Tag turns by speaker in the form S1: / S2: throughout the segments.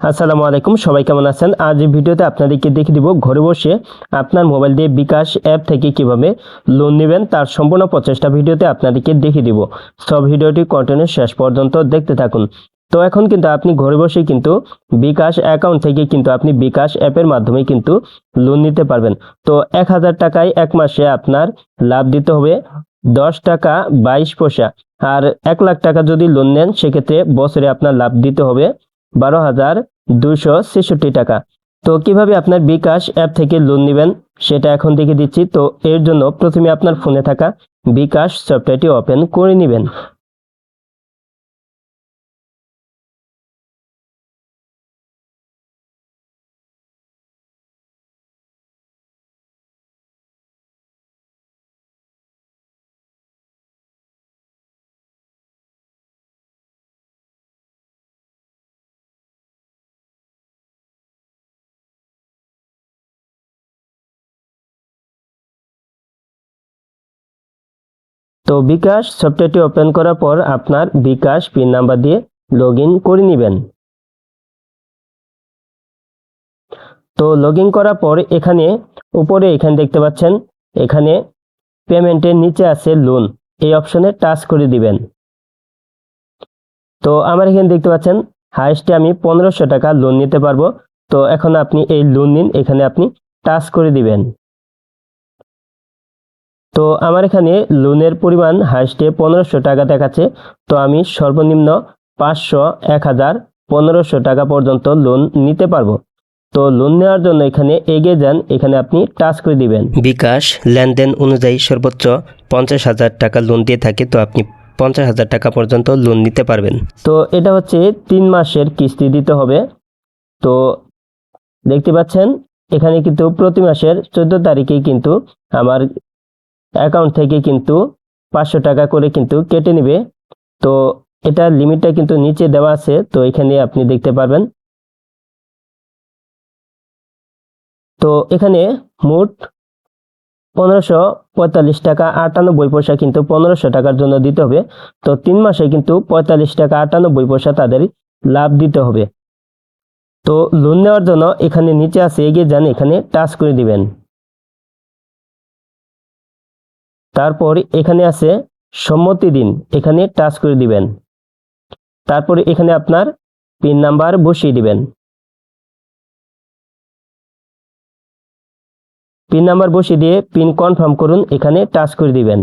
S1: আসসালামু আলাইকুম, সবাই কেমন আছেন? আজ এই ভিডিওতে আপনাদেরকে দেখে দিব ঘরে বসে আপনার মোবাইল দিয়ে বিকাশ অ্যাপ থেকে কীভাবে লোন নেবেন, তার সম্পূর্ণ প্রচেষ্টা ভিডিওতে আপনাদেরকে দেখিয়ে দিব। সব ভিডিওটি কন্টিনিউ শেষ পর্যন্ত দেখতে থাকুন। তো এখন কিন্তু আপনি ঘরে বসে কিন্তু বিকাশ অ্যাকাউন্ট থেকে কিন্তু আপনি বিকাশ অ্যাপের মাধ্যমে কিন্তু লোন নিতে পারবেন। তো এক হাজার টাকায় এক মাসে আপনার লাভ দিতে হবে দশ টাকা বাইশ পয়সা। আর এক লাখ টাকা যদি লোন নেন, সেক্ষেত্রে বছরে আপনার লাভ দিতে হবে বারো হাজার দুশো ছেষট্টি টাকা। তো কীভাবে আপনার বিকাশ অ্যাপ থেকে লোন নেবেন সেটা এখন দেখে দিচ্ছি। তো এর জন্য প্রথমে আপনার ফোনে থাকা বিকাশ সফটওয়্যারটি ওপেন করে নেবেন। তো বিকাশ সফটওয়্যারটি ওপেন করার পর আপনার বিকাশ পিন নাম্বার দিয়ে লগ করে নেবেন। তো লগ করার পর এখানে উপরে এখানে দেখতে পাচ্ছেন, এখানে পেমেন্টের নিচে আছে লোন এই অপশনে টাচ করে দিবেন। তো আমার এখানে দেখতে পাচ্ছেন হাইস্টে আমি পনেরোশো টাকা লোন নিতে পারব। তো এখন আপনি এই লোন নিন, এখানে আপনি টাচ করে দিবেন। তো আমার এখানে লোনের পরিমাণ হাইস্টে পনেরোশো টাকা দেখাচ্ছে। তো আমি সর্বনিম্ন পাঁচশো এক হাজার পনেরোশো টাকা পর্যন্ত লোন নিতে পারব। তো লোন নেওয়ার জন্য এখানে এগিয়ে যান এখানে আপনি টাচ করে দিবেন।
S2: বিকাশ লেনদেন অনুযায়ী সর্বোচ্চ পঞ্চাশ হাজার টাকা লোন দিয়ে থাকে তো আপনি পঞ্চাশ হাজার টাকা পর্যন্ত লোন নিতে পারবেন।
S1: তো এটা হচ্ছে তিন মাসের কিস্তি দিতে হবে। তো দেখতে পাচ্ছেন এখানে কিন্তু প্রতি মাসের চোদ্দ তারিখে কিন্তু আমার অ্যাকাউন্ট থেকে কিন্তু পাঁচশো টাকা করে কিন্তু কেটে নেবে। তো এটা লিমিটটা কিন্তু নিচে দেওয়া আছে, তো এখানে আপনি দেখতে পারবেন। তো এখানে মোট পনেরোশো পঁয়তাল্লিশ টাকা আটানব্বই পয়সা কিন্তু পনেরোশো টাকার জন্য দিতে হবে। তো তিন মাসে কিন্তু পঁয়তাল্লিশ টাকা আটানব্বই পয়সা তাদের লাভ দিতে হবে। তো লোন নেওয়ার জন্য এখানে নিচে আছে এগিয়ে যান, এখানে টাচ করে দিবেন। তারপর এখানে আছে সম্মতি দিন। এখানে টাচ করে দিবেন। তারপর এখানে আপনার পিন নাম্বার বসিয়ে দিবেন। পিন নাম্বার বসিয়ে দিয়ে পিন কনফার্ম করুন, এখানে টাচ করে দিবেন।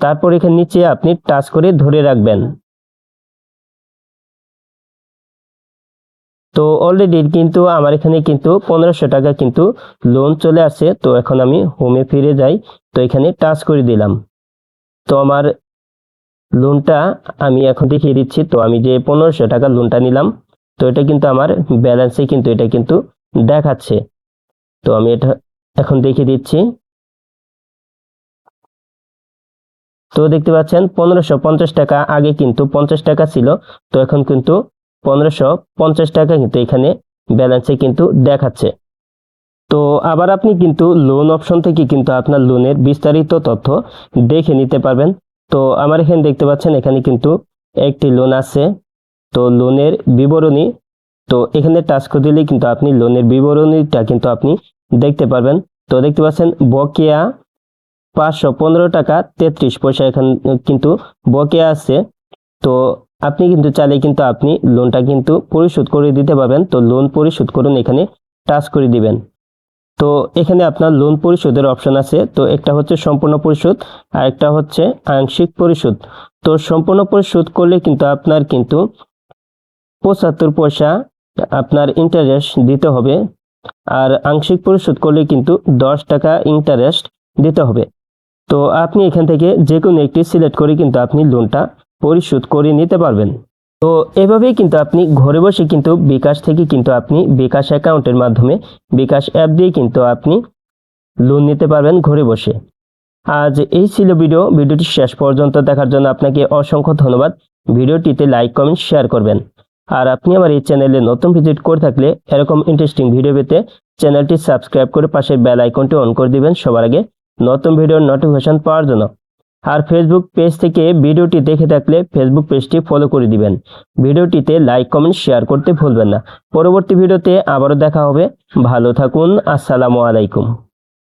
S1: তারপর এখানে নিচে আপনি টাচ করে ধরে রাখবেন। তো অলরেডি কিন্তু আমার এখানে কিন্তু পনেরোশো টাকা কিন্তু লোন চলে আসে। তো এখন আমি হোমে ফিরে যাই। তো এখানে টাচ করে দিলাম। তো আমার লোনটা আমি এখন দেখিয়ে দিচ্ছি। তো আমি যে পনেরোশো টাকা লোনটা নিলাম, তো এটা কিন্তু আমার ব্যালেন্সে কিন্তু এটা কিন্তু দেখাচ্ছে। তো আমি এটা এখন দেখিয়ে দিচ্ছি। তো দেখতে পাচ্ছেন, পনেরোশো পঞ্চাশ টাকা আগে কিন্তু পঞ্চাশ টাকা ছিল। তো এখন কিন্তু পনেরোশো পঞ্চাশ টাকা কিন্তু এখানে ব্যালেন্সে কিন্তু দেখাচ্ছে। তো আবার আপনি কিন্তু লোন অপশন থেকে কিন্তু আপনার লোনের বিস্তারিত তথ্য দেখে নিতে পারবেন। তো আমার এখানে দেখতে পাচ্ছেন, এখানে কিন্তু একটি লোন আছে। তো লোনের বিবরণী, তো এখানে টাচ করে দিলে কিন্তু আপনি লোনের বিবরণীটা কিন্তু আপনি দেখতে পারবেন। তো দেখতে পাচ্ছেন, বকেয়া পাঁচশো পনেরো টাকা তেত্রিশ পয়সা এখানে কিন্তু বকেয়া আছে। তো আপনি কিন্তু চাইলে কিন্তু আপনি লোনটা কিন্তু পরিশোধ করে দিতে পারবেন। তো লোন পরিশোধ করুন, এখানে টাচ করে দিবেন। তো এখানে আপনার লোন পরিশোধের অপশন আছে। তো একটা হচ্ছে সম্পূর্ণ পরিশোধ, আর একটা হচ্ছে আংশিক পরিশোধ। তো সম্পূর্ণ পরিশোধ করলে কিন্তু আপনার কিন্তু পঁচাত্তর পয়সা আপনার ইন্টারেস্ট দিতে হবে। আর আংশিক পরিশোধ করলে কিন্তু দশ টাকা ইন্টারেস্ট দিতে হবে। তো আপনি এখান থেকে যে কোনো একটি সিলেক্ট করে কিন্তু আপনি লোনটা পরিশোধ করে নিতে পারবেন। তো এভাবেই কিন্তু আপনি ঘরে বসে কিন্তু বিকাশ থেকে কিন্তু আপনি বিকাশ অ্যাকাউন্টের মাধ্যমে বিকাশ অ্যাপ দিয়ে কিন্তু আপনি লোন নিতে পারবেন ঘরে বসে। আজ এই ছিল ভিডিও। ভিডিওটি শেষ পর্যন্ত দেখার জন্য আপনাকে অসংখ্য ধন্যবাদ। ভিডিওটিতে লাইক, কমেন্ট, শেয়ার করবেন। আর আপনি আমার এই চ্যানেলে নতুন ভিজিট করে থাকলে এরকম ইন্টারেস্টিং ভিডিও পেতে চ্যানেলটি সাবস্ক্রাইব করে পাশের বেল আইকনটি অন করে দিবেন সবার আগে নতুন ভিডিওর নোটিফিকেশন পাওয়ার জন্য। আর ফেসবুক পেজ থেকে ভিডিওটি দেখে থাকলে ফেসবুক পেজটি ফলো করে দিবেন। ভিডিওটিতে লাইক কমেন্ট শেয়ার করতে ভুলবেন না। পরবর্তী ভিডিওতে আবারও দেখা হবে। ভালো থাকুন। আসসালামু আলাইকুম।